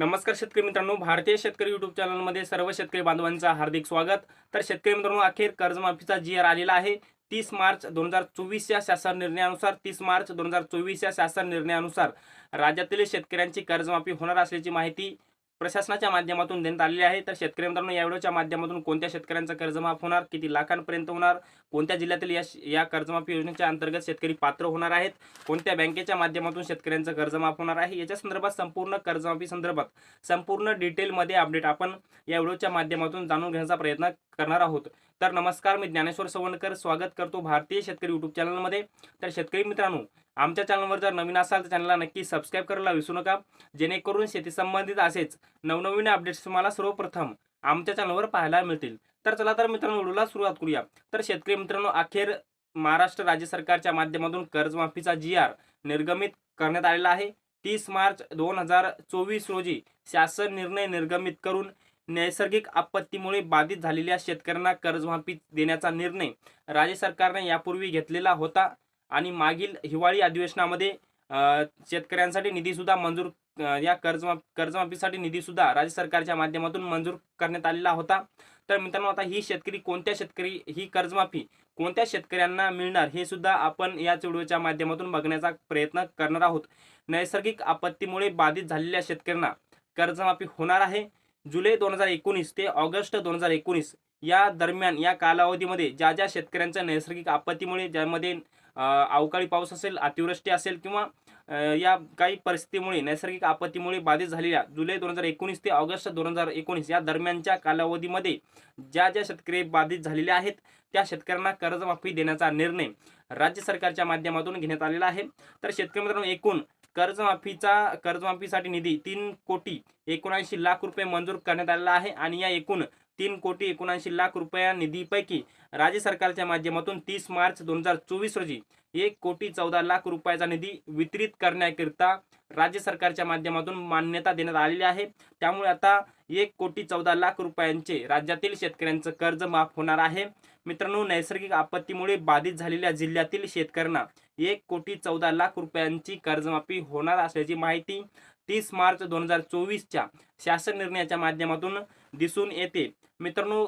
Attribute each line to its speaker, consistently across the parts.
Speaker 1: नमस्कार शेतकरी मित्रांनो भारतीय शेतकरी युट्यूब चॅनलमध्ये सर्व शेतकरी बांधवांचं हार्दिक स्वागत. तर शेतकरी मित्रांनो अखेर कर्जमाफीचा जी आर आलेला आहे. तीस मार्च दोन हजार चोवीसच्या शासन निर्णयानुसार तीस मार्च दोन हजार चोवीसच्या शासन निर्णयानुसार राज्यातील शेतकऱ्यांची कर्जमाफी होणार असल्याची माहिती प्रशासनाच्या माध्यमातून देण्यात आलेले आहे. तर शेतकरी मित्रांनो या व्हिडिओच्या माध्यमातून कोणत्या शेतकऱ्यांचा कर्जमाफ होणार किती लाखांपर्यंत होणार कोणत्या जिल्ह्यातील या या कर्जमाफी योजनेच्या अंतर्गत शेतकरी पात्र होणार आहेत कोणत्या बँकेच्या माध्यमातून शेतकऱ्यांचं कर्जमाफ होणार आहे याच्या संदर्भात संपूर्ण कर्जमाफी संदर्भात संपूर्ण डिटेलमध्ये अपडेट आपण या व्हिडिओच्या माध्यमातून जाणून घेण्याचा प्रयत्न करणार आहोत. तर नमस्कार मी ज्ञानेश्वर सवणकर स्वागत करतो भारतीय शेतकरी युट्यूब चॅनलमध्ये. तर शेतकरी मित्रांनो आमच्या चॅनलवर जर नवीन असाल तर चॅनलला नक्की सबस्क्राईब करायला विसरू नका. जेणेकरून शेती संबंधित असेच नवनवीन अपडेट्स तुम्हाला सर्वप्रथम आमच्या चॅनलवर पाहायला मिळतील. तर चला तर मित्रांनो व्हिडिओला सुरुवात करूया. तर शेतकरी मित्रांनो अखेर महाराष्ट्र राज्य सरकारच्या माध्यमातून कर्जमाफीचा जी आर निर्गमित करण्यात आलेला आहे. तीस मार्च दोन हजार चोवीस रोजी शासन निर्णय निर्गमित करून नैसर्गिक आपत्तीमुळे बाधित झालेल्या शेतकऱ्यांना कर्जमाफी देण्याचा निर्णय राज्य सरकारने यापूर्वी घेतलेला होता आणि मागील हिवाळी अधिवेशनामध्ये शेतकऱ्यांसाठी निधीसुद्धा मंजूर या कर्जमाफ कर्जमाफीसाठी निधीसुद्धा राज्य सरकारच्या माध्यमातून मंजूर करण्यात आलेला होता. तर मित्रांनो आता ही शेतकरी कोणत्या शेतकरी ही कर्जमाफी कोणत्या शेतकऱ्यांना मिळणार हे सुद्धा आपण याच व्हिडिओच्या माध्यमातून बघण्याचा प्रयत्न करणार आहोत. नैसर्गिक आपत्तीमुळे बाधित झालेल्या शेतकऱ्यांना कर्जमाफी होणार आहे. जुलै दोन हजार एकोणीस ते ऑगस्ट दोन हजार एकोणीस या दरम्यान या कालावधीमध्ये ज्या ज्या शेतकऱ्यांच्या नैसर्गिक आपत्तीमुळे ज्यामध्ये अवकाळी पाऊस असेल अतिवृष्टी असेल किंवा या काही परिस्थितीमुळे नैसर्गिक आपत्तीमुळे बाधित झालेल्या जुलै दोन हजार एकोणीस ते ऑगस्ट दोन हजार एकोणीस या दरम्यानच्या कालावधीमध्ये ज्या ज्या शेतकरी बाधित झालेले आहेत त्या शेतकऱ्यांना कर्जमाफी देण्याचा निर्णय राज्य सरकारच्या माध्यमातून घेण्यात आलेला आहे. तर शेतकरी मित्रांनो एकूण कर्जमाफीचा कर्जमाफीसाठी निधी तीन कोटी एकोणऐंशी लाख रुपये मंजूर करण्यात आलेला आहे आणि या एकूण तीन कोटी एकोणऐंशी लाख रुपया निधीपैकी राज्य सरकारच्या माध्यमातून तीस मार्च दोन हजार चोवीस रोजी एक कोटी चौदा लाख रुपयाचा निधी वितरित करण्याकरिता राज्य सरकारच्या माध्यमातून मान्यता देण्यात आलेली आहे. त्यामुळे आता एक कोटी चौदा लाख रुपयांचे राज्यातील शेतकऱ्यांचं कर्ज माफ होणार आहे. मित्रांनो नैसर्गिक आपत्तीमुळे बाधित झालेल्या जिल्ह्यातील शेतकऱ्यांना एक कोटी चौदा लाख रुपयांची कर्जमाफी होणार असल्याची माहिती तीस मार्च दोन हजार चोवीसच्या शासन निर्णयाच्या माध्यमातून दिसून येते. मित्रांनो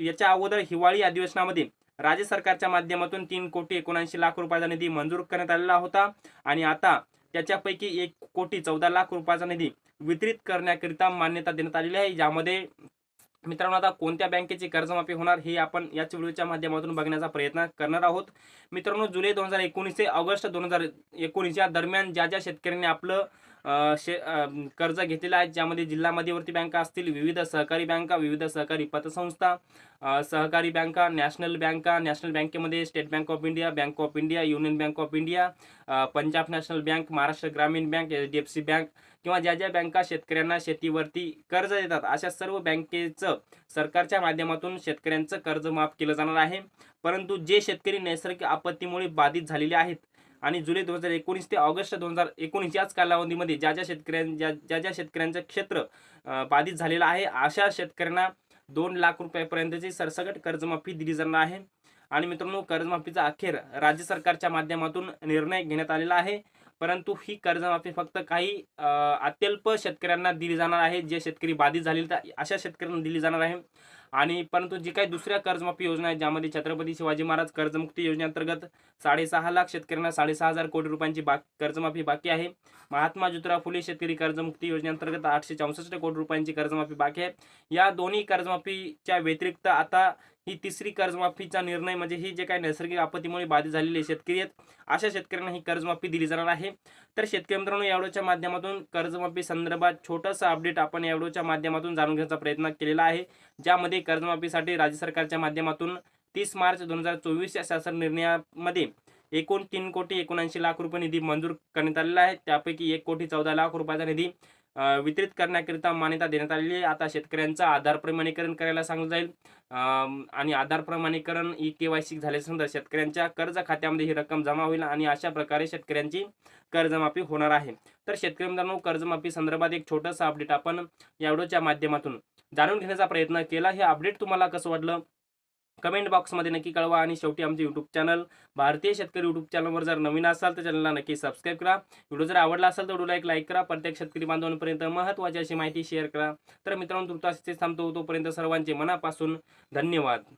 Speaker 1: याच्या अगोदर हिवाळी अधिवेशनामध्ये राज्य सरकारच्या माध्यमातून तीन कोटी एकोणऐंशी लाख रुपयाचा निधी मंजूर करण्यात आलेला होता आणि आता त्याच्यापैकी एक कोटी चौदा लाख रुपयाचा निधी वितरित करण्याकरिता मान्यता देण्यात आलेली आहे. ज्यामध्ये मित्रांनो आता कोणत्या बँकेची कर्जमाफी होणार हे आपण याच व्हिडिओच्या माध्यमातून बघण्याचा प्रयत्न करणार आहोत. मित्रांनो जुलै दोन हजार एकोणीस ते ऑगस्ट दोन हजार एकोणीस या दरम्यान ज्या ज्या शेतकऱ्यांनी आपलं शे कर्ज घेतलेलं आहे ज्यामध्ये जिल्हा मध्यवर्ती बँका असतील विविध सहकारी बँका विविध सहकारी पतसंस्था सहकारी बँका नॅशनल बँका नॅशनल बँकेमध्ये state bank of India bank of India union bank of India Punjab national bank Maharashtra Gramin bank H D F C bank किंवा ज्या ज्या बँका शेतकऱ्यांना शेतीवरती कर्ज देतात अशा सर्व बँकेचं सरकारच्या माध्यमातून शेतकऱ्यांचं कर्ज माफ केलं जाणार आहे. परंतु जे शेतकरी नैसर्गिक आपत्तीमुळे बाधित झालेले आहेत आणि जुलै दोन हजार एकोणीस ते ऑगस्ट दोन हजार एकोणीस याच कालावधीमध्ये ज्या ज्या शेतकऱ्यां ज्या ज्या ज्या शेतकऱ्यांचं क्षेत्र बाधित झालेलं आहे अशा शेतकऱ्यांना दोन लाख रुपयापर्यंतची सरसकट कर्जमाफी दिली जाणार आहे. आणि मित्रांनो कर्जमाफीचा अखेर राज्य सरकारच्या माध्यमातून निर्णय घेण्यात आलेला आहे. परंतु ही कर्जमाफी फक्त काही अत्यल्प शेतकऱ्यांना दिली जाणार आहे. जे शेतकरी बाधित झालेले तर अशा शेतकऱ्यांना दिली जाणार आहे. आणि परंतु जी काही दुसऱ्या कर्जमाफी योजना आहेत ज्यामध्ये छत्रपती शिवाजी महाराज कर्जमुक्ती योजनेअंतर्गत साडेसहा लाख शेतकऱ्यांना साडेसहा हजार कोटी रुपयांची बा कर्जमाफी बाकी आहे. महात्मा ज्योतिराव फुले शेतकरी कर्जमुक्ती योजनेअंतर्गत आठशे चौसष्ट कोटी रुपयांची कर्जमाफी बाकी आहे. या दोन्ही कर्जमाफीच्या व्यतिरिक्त आता ही तिसरी कर्जमाफीचा निर्णय म्हणजे ही जे काही नैसर्गिक आपत्तीमुळे बाधित झालेले शेतकरी आहेत अशा शेतकऱ्यांना ही कर्जमाफी दिली जाणार आहे. तर शेतकरी मित्रांनो यावेळच्या माध्यमातून कर्जमाफी संदर्भात छोटंसं अपडेट आपण यावेळच्या माध्यमातून जाणून घेण्याचा प्रयत्न केलेला आहे. ज्यामध्ये कर्जमाफीसाठी राज्य सरकारच्या माध्यमातून तीस मार्च दोन हजार चोवीस या शासन निर्णयामध्ये एकूण तीन कोटी एकोणऐंशी लाख रुपये निधी मंजूर करण्यात आलेला आहे. त्यापैकी एक कोटी चौदा लाख रुपयाचा निधी वितरित करण्याकरिता मान्यता देण्यात आलेली आहे. आता शेतकऱ्यांचं आधार प्रमाणीकरण करायला सांगितलं जाईल. आणि आधार प्रमाणीकरण ई के वाय सी झाल्यानंतर शेतकऱ्यांच्या कर्ज खात्यामध्ये ही रक्कम जमा होईल आणि अशा प्रकारे शेतकऱ्यांची कर्जमाफी होणार आहे. तर शेतकरी मित्रांनो कर्जमाफी संदर्भात एक छोटंसं अपडेट आपण या व्हिडिओच्या माध्यमातून जाणून घेण्याचा प्रयत्न केला. हे अपडेट तुम्हाला कसं वाटलं? कमेंट बॉक्समध्ये नक्की कळवा आणि शेवटी आमचे यूट्यूब चॅनल भारतीय शेतकरी यूट्यूब चॅनलवर जर नवीन असाल तर चॅनलला नक्की सबस्क्राईब करा. व्हिडिओ जर आवडला असेल तर व्हिडिओला एक लाईक करा. प्रत्येक शेतकरी बांधवांपर्यंत महत्त्वाची अशी माहिती शेअर करा. तर मित्रांनो तुमचा थांबतो तोपर्यंत सर्वांचे मनापासून धन्यवाद.